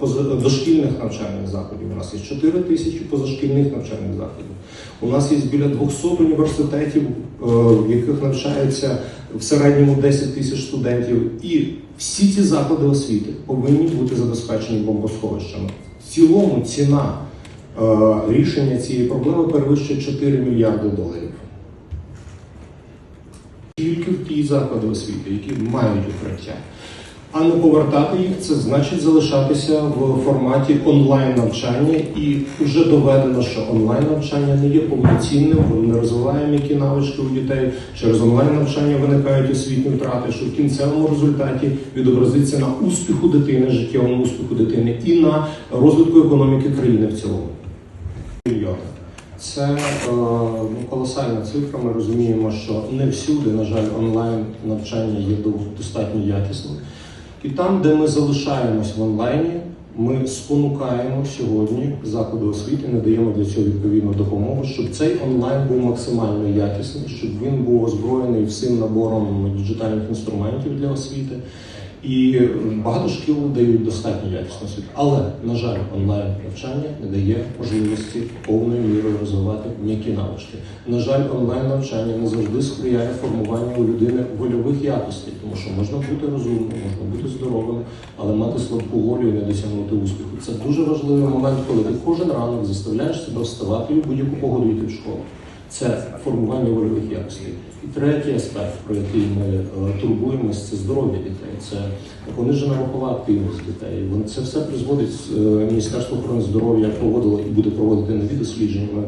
поза- дошкільних навчальних закладів. У нас є 4 тисячі позашкільних навчальних закладів. У нас є біля 200 університетів, е, в яких навчається в середньому 10 тисяч студентів. І всі ці заклади освіти повинні бути забезпечені бомбосховищами. В цілому ціна е, рішення цієї проблеми перевищує 4 мільярди доларів. Тільки в ті заклади освіти, які мають укриття. А не повертати їх це значить залишатися в форматі онлайн навчання, і вже доведено, що онлайн навчання не є повноцінним, воно не розвиває м'які навички у дітей. Через онлайн навчання виникають освітні втрати, що в кінцевому результаті відобразиться на успіху дитини, життєвому успіху дитини і на розвитку економіки країни в цілому. Це е, ну, колосальна цифра. Ми розуміємо, що не всюди, на жаль, онлайн навчання є до- достатньо якісним. І там, де ми залишаємось в онлайні, ми спонукаємо сьогодні заклади освіти, надаємо для цього відповідну допомогу, щоб цей онлайн був максимально якісним, щоб він був озброєний всім набором діджитальних інструментів для освіти. І багато шкіл дають достатньо якісну освіту. Але, на жаль, онлайн навчання не дає можливості повною мірою розвивати м'які навички. На жаль, онлайн навчання не завжди сприяє формуванню людини вольових якостей, тому що можна бути розумним, можна бути здоровим, але мати слабку волю і не досягнути успіху. Це дуже важливий момент, коли ти кожен ранок заставляєш себе вставати і в будь-яку погоду йти в школу. Це формування вольових якостей. І третій аспект, про який ми е, турбуємось, це здоров'я дітей, це понижена рухова активність дітей. Це все призводить е, Міністерство охорони здоров'я проводило і буде проводити нові дослідження. Ми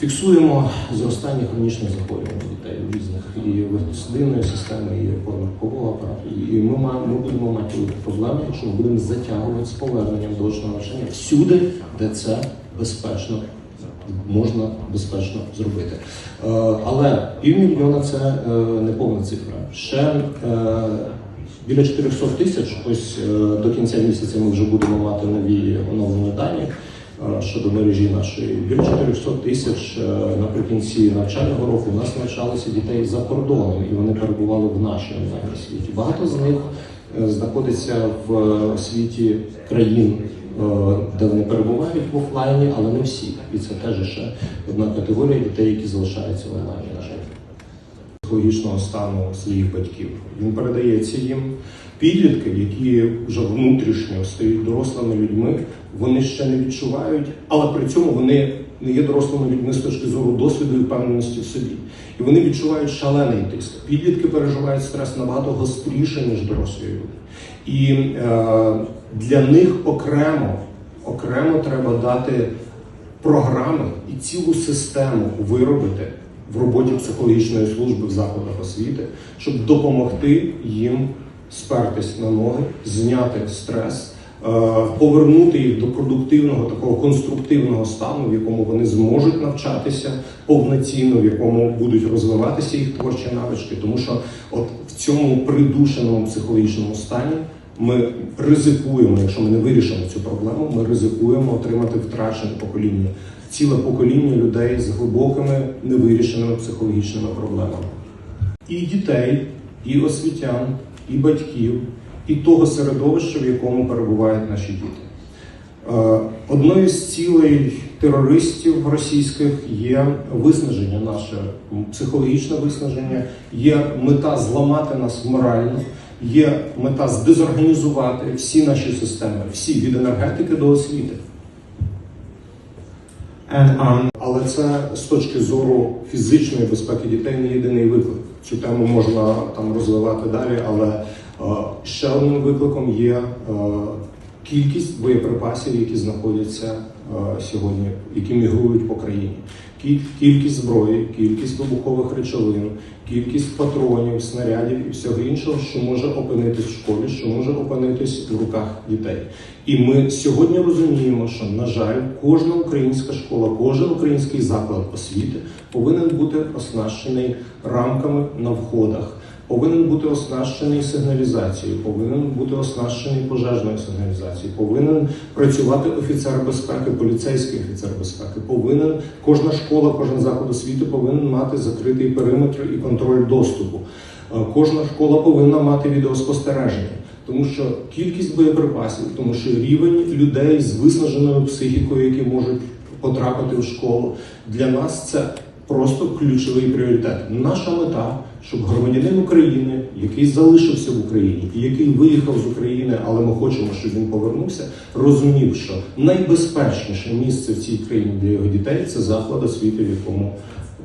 фіксуємо зростання хронічних захворювань дітей різних і вегетосудинної системи, і опорно-рухового апарату. І ми, ми будемо мати проблеми, якщо ми будемо затягувати з поверненням до очного навчання всюди, де це безпечно можна безпечно зробити. Е, Але півмільйона це е, не повна цифра. Ще е, біля 400 тисяч. Ось до кінця місяця ми вже будемо мати нові оновлені дані. Щодо мережі нашої біля 400 тисяч наприкінці навчального року у нас навчалися дітей за кордоном, і вони перебували в нашій онлайн світі. Багато з них знаходиться в світі країн де вони перебувають в офлайні, але не всі. І це теж ще одна категорія дітей, які залишаються в онлайні, на жаль. Психологічного стану своїх батьків. Він передається їм. Підлітки, які вже внутрішньо стають дорослими людьми, вони ще не відчувають, але при цьому вони не є дорослими людьми з точки зору досвіду і впевненості в собі. І вони відчувають шалений тиск. Підлітки переживають стрес набагато гостріше, ніж дорослі люди. І е, для них окремо, окремо треба дати програми і цілу систему виробити в роботі психологічної служби в закладах освіти, щоб допомогти їм спертись на ноги, зняти стрес, повернути їх до продуктивного, такого конструктивного стану, в якому вони зможуть навчатися повноцінно, в якому будуть розвиватися їх творчі навички. Тому що от в цьому придушеному психологічному стані ми ризикуємо, якщо ми не вирішимо цю проблему, ми ризикуємо отримати втрачене покоління, ціле покоління людей з глибокими невирішеними психологічними проблемами. І дітей, і освітян, і батьків, і того середовища, в якому перебувають наші діти. Е, Одною з цілей терористів російських є виснаження наше, психологічне виснаження, є мета зламати нас морально, є мета здезорганізувати всі наші системи, всі від енергетики до освіти. And um, Але це з точки зору фізичної безпеки дітей не єдиний виклик. Цю тему можна там розвивати далі, але ще одним викликом є е, кількість боєприпасів, які знаходяться е, сьогодні, які мігрують по країні. Кі- Кількість зброї, кількість вибухових речовин, кількість патронів, снарядів і всього іншого, що може опинитись в школі, що може опинитись в руках дітей. І ми сьогодні розуміємо, що на жаль, кожна українська школа, кожен український заклад освіти повинен бути оснащений рамками на входах, повинен бути оснащений сигналізацією, повинен бути оснащений пожежною сигналізацією, повинен працювати офіцер безпеки, поліцейський офіцер безпеки. Повинен кожна школа, кожен заклад освіти повинен мати закритий периметр і контроль доступу. Е, Кожна школа повинна мати відеоспостереження. тому що кількість боєприпасів, тому що рівень людей з виснаженою психікою, які можуть потрапити в школу, для нас це просто ключовий пріоритет. Наша мета, щоб громадянин України, який залишився в Україні і який виїхав з України, але ми хочемо, щоб він повернувся, розумів, що найбезпечніше місце в цій країні для його дітей це заклад освіти, в якому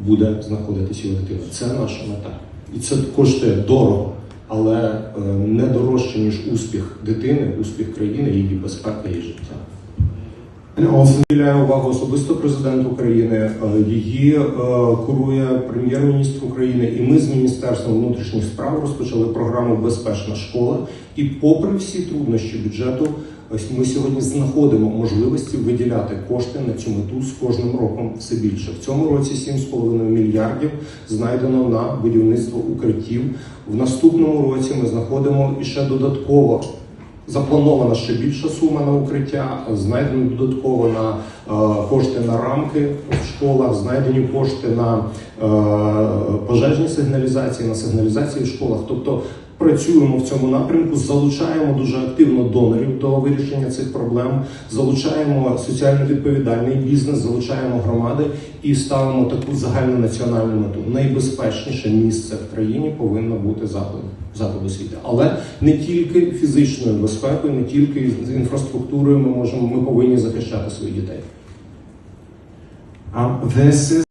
буде знаходитися його дитина. Це наша мета, і це коштує дорого. Але е, не дорожче ніж успіх дитини, успіх країни, її безпека, її життя. And увагу особисто президент України. е, Її е, курує прем'єр-міністр України, і ми з міністерством внутрішніх справ розпочали програму Безпечна школа. І, попри всі труднощі бюджету, ми сьогодні знаходимо можливості виділяти кошти на цю мету з кожним роком все більше. В цьому році 7,5 мільярдів знайдено на будівництво укриттів. В наступному році ми знаходимо і ще додатково Запланована ще більша сума на укриття, знайдено додатково на е, кошти на рамки в школах, знайдені кошти на е, пожежні сигналізації, на сигналізації в школах. Тобто працюємо в цьому напрямку, залучаємо дуже активно донорів до вирішення цих проблем, залучаємо соціально відповідальний бізнес, залучаємо громади і ставимо таку загальнонаціональну мету. Найбезпечніше місце в країні повинно бути заклад заклад освіти, але не тільки фізичною безпекою, не тільки з інфраструктурою. Ми можемо, ми повинні захищати своїх дітей. um, this is